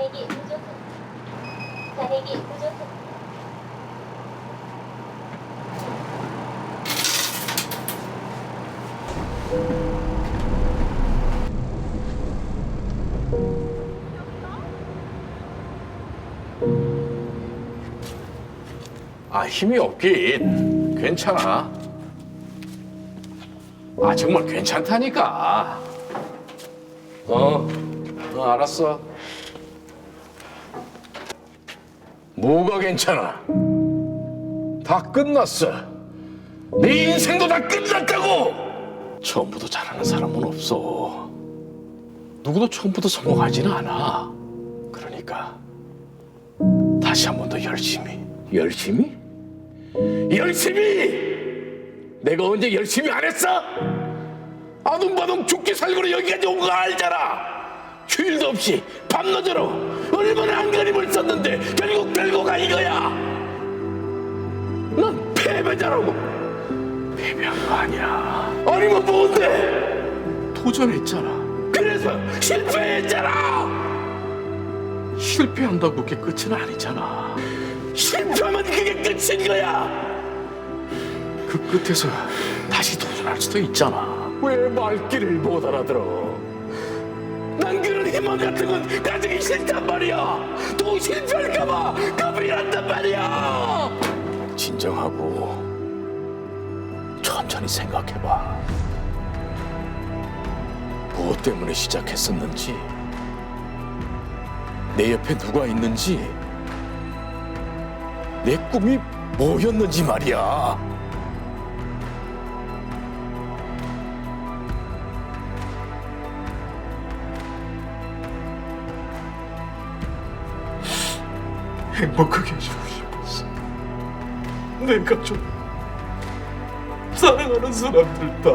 잔액이 부족합니다. 잔액이 부족합니다. 아 힘이 없긴 괜찮아. 아 정말 괜찮다니까. 어, 어 알았어. 뭐가 괜찮아? 다 끝났어. 네 인생도 다 끝났다고. 처음부터 잘하는 사람은 없어. 누구도 처음부터 성공하지는 않아. 그러니까 다시 한 번 더 열심히. 열심히? 열심히! 내가 언제 열심히 안 했어? 아둥바둥 죽기 살고로 여기까지 온 거 알잖아. 휴일도 없이 밤낮으로 얼마나 안간힘을 썼는데 결국 결과가 이거야. 난 패배자라고. 패배한 거 아니야. 아니면 뭔데? 도전했잖아. 그래서 실패했잖아. 실패한다고 그게 끝은 아니잖아. 실패하면 그게 끝인 거야. 그 끝에서 다시 도전할 수도 있잖아. 왜 말귀를 못 알아들어? 난 그런 희망 같은 건 가지기 싫단 말이야. 또 실패할까봐 겁이 난단 말이야. 진정하고 천천히 생각해봐. 무엇 때문에 시작했었는지, 내 옆에 누가 있는지, 내 꿈이 뭐였는지 말이야. 행복하게 해주고 싶었어. 내 가족, 사랑하는 사람들 다.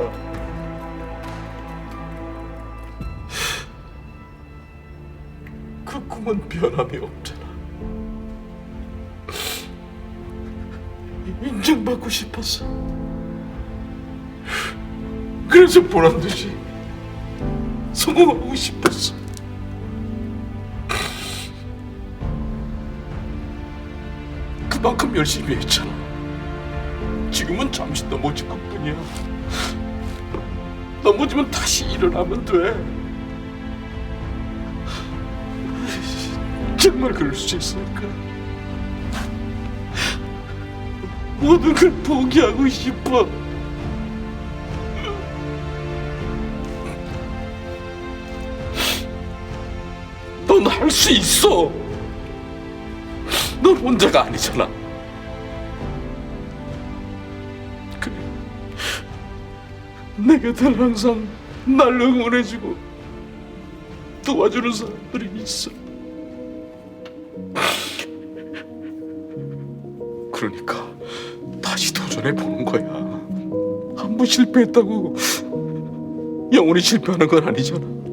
그 꿈은 변함이 없잖아. 인정받고 싶었어. 그래서 보란 듯이 성공하고 싶었어. 그만큼 열심히 했잖아. 지금은 잠시 넘어질 것 뿐이야. 넘어지면 다시 일어나면 돼. 정말 그럴 수 있을까? 모든 걸 포기하고 싶어. 넌 할 수 있어. 넌 혼자가 아니잖아. 그래. 내 곁에 항상 날 응원해주고 도와주는 사람들이 있어. 그러니까 다시 도전해 보는 거야. 한 번 실패했다고 영원히 실패하는 건 아니잖아.